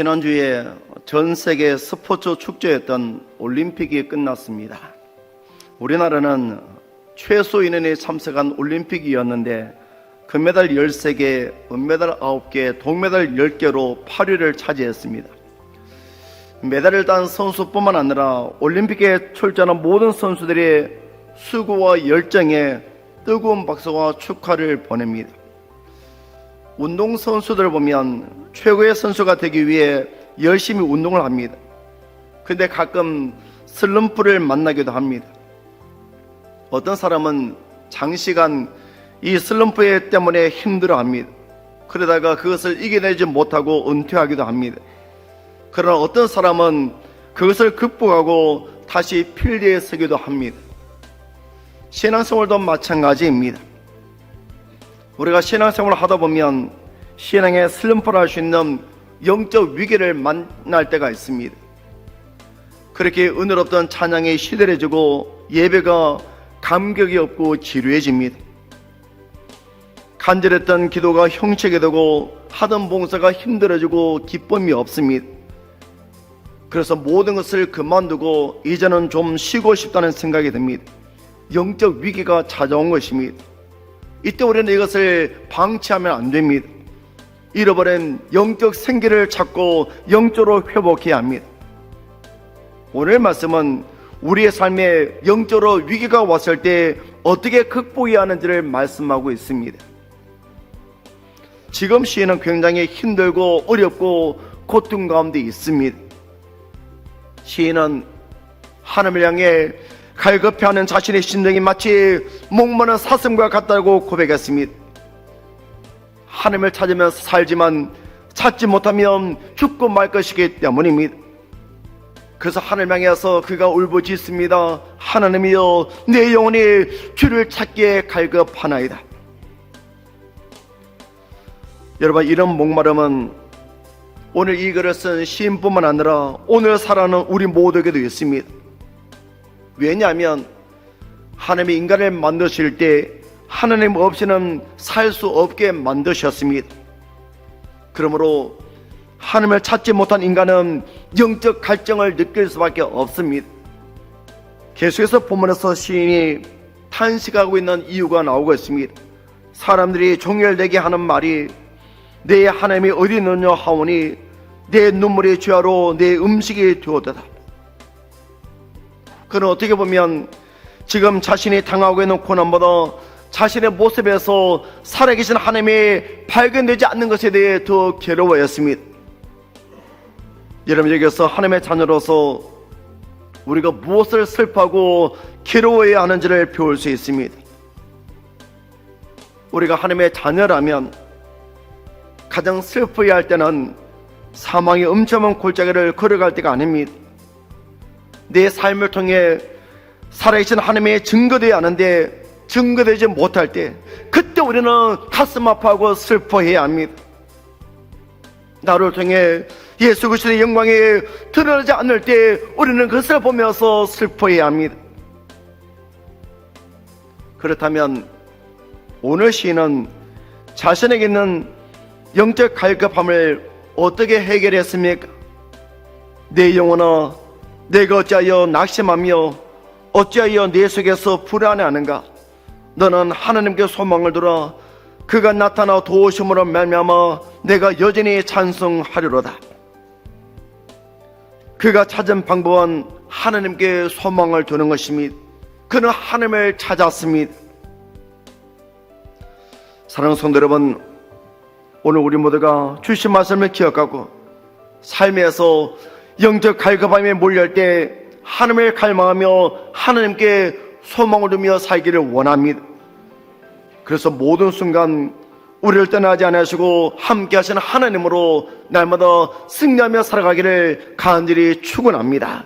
지난주에 전 세계 스포츠 축제였던 올림픽이 끝났습니다. 우리나라는 최소 인원이 참석한 올림픽이었는데 금메달 13개, 은메달 9개, 동메달 10개로 8위를 차지했습니다. 메달을 딴 선수뿐만 아니라 올림픽에 출전한 모든 선수들의 수고와 열정에 뜨거운 박수와 축하를 보냅니다. 운동 선수들 보면 최고의 선수가 되기 위해 열심히 운동을 합니다. 근데 가끔 슬럼프를 만나기도 합니다. 어떤 사람은 장시간 이 슬럼프 때문에 힘들어 합니다. 그러다가 그것을 이겨내지 못하고 은퇴하기도 합니다. 그러나 어떤 사람은 그것을 극복하고 다시 필드에 서기도 합니다. 신앙생활도 마찬가지입니다. 우리가 신앙생활을 하다 보면 신앙의 슬럼프를 할 수 있는 영적 위기를 만날 때가 있습니다. 그렇게 은혜롭던 찬양이 시들해지고 예배가 감격이 없고 지루해집니다. 간절했던 기도가 형체게 되고 하던 봉사가 힘들어지고 기쁨이 없습니다. 그래서 모든 것을 그만두고 이제는 좀 쉬고 싶다는 생각이 듭니다. 영적 위기가 찾아온 것입니다. 이때 우리는 이것을 방치하면 안 됩니다. 잃어버린 영적 생기를 찾고 영적으로 회복해야 합니다. 오늘 말씀은 우리의 삶에 영적으로 위기가 왔을 때 어떻게 극복해야 하는지를 말씀하고 있습니다. 지금 시에는 굉장히 힘들고 어렵고 고통 가운데 있습니다. 시인은 하나님을 향해 갈급해하는 자신의 심정이 마치 목마른 사슴과 같다고 고백했습니다. 하나님을 찾으면서 살지만 찾지 못하면 죽고 말 것이기 때문입니다. 그래서 하나님 향해서 그가 울부짖습니다. 하나님이여 내 영혼이 주를 찾기에 갈급하나이다. 여러분 이런 목마름은 오늘 이 글을 쓴 시인뿐만 아니라 오늘 살아가는 우리 모두에게도 있습니다. 왜냐하면 하나님이 인간을 만드실 때 하나님 없이는 살 수 없게 만드셨습니다. 그러므로 하나님을 찾지 못한 인간은 영적 갈증을 느낄 수밖에 없습니다. 계속해서 본문에서 시인이 탄식하고 있는 이유가 나오고 있습니다. 사람들이 종혈되게 하는 말이 내 하나님이 어디 있느냐 하오니 내 눈물이 죄로 내 음식이 되었다. 그는 어떻게 보면 지금 자신이 당하고 있는 고난보다 자신의 모습에서 살아계신 하나님이 발견되지 않는 것에 대해 더 괴로워했습니다. 여러분 여기서 하나님의 자녀로서 우리가 무엇을 슬퍼하고 괴로워해야 하는지를 배울 수 있습니다. 우리가 하나님의 자녀라면 가장 슬퍼해야 할 때는 사망의 엄청난 골짜기를 걸어갈 때가 아닙니다. 내 삶을 통해 살아계신 하나님의 증거되어야 하는데 증거되지 못할 때 그때 우리는 가슴 아파하고 슬퍼해야 합니다. 나를 통해 예수 그리스도의 영광이 드러나지 않을 때 우리는 그것을 보면서 슬퍼해야 합니다. 그렇다면 오늘 시인은 자신에게 있는 영적 갈급함을 어떻게 해결했습니까? 내 영혼아 내가 어찌하여 낙심하며 어찌하여 내 속에서 불안해하는가? 너는 하나님께 소망을 들어 그가 나타나 도우심으로 말미암아 내가 여전히 찬송하리로다. 그가 찾은 방법은 하나님께 소망을 두는 것입니다. 그는 하나님을 찾았습니다. 사랑하는 성도 여러분, 오늘 우리 모두가 주신 말씀을 기억하고 삶에서 영적 갈급함에 몰려할 때 하나님을 갈망하며 하나님께 소망을 두며 살기를 원합니다. 그래서 모든 순간 우리를 떠나지 않으시고 함께 하시는 하나님으로 날마다 승리하며 살아가기를 간절히 축원합니다.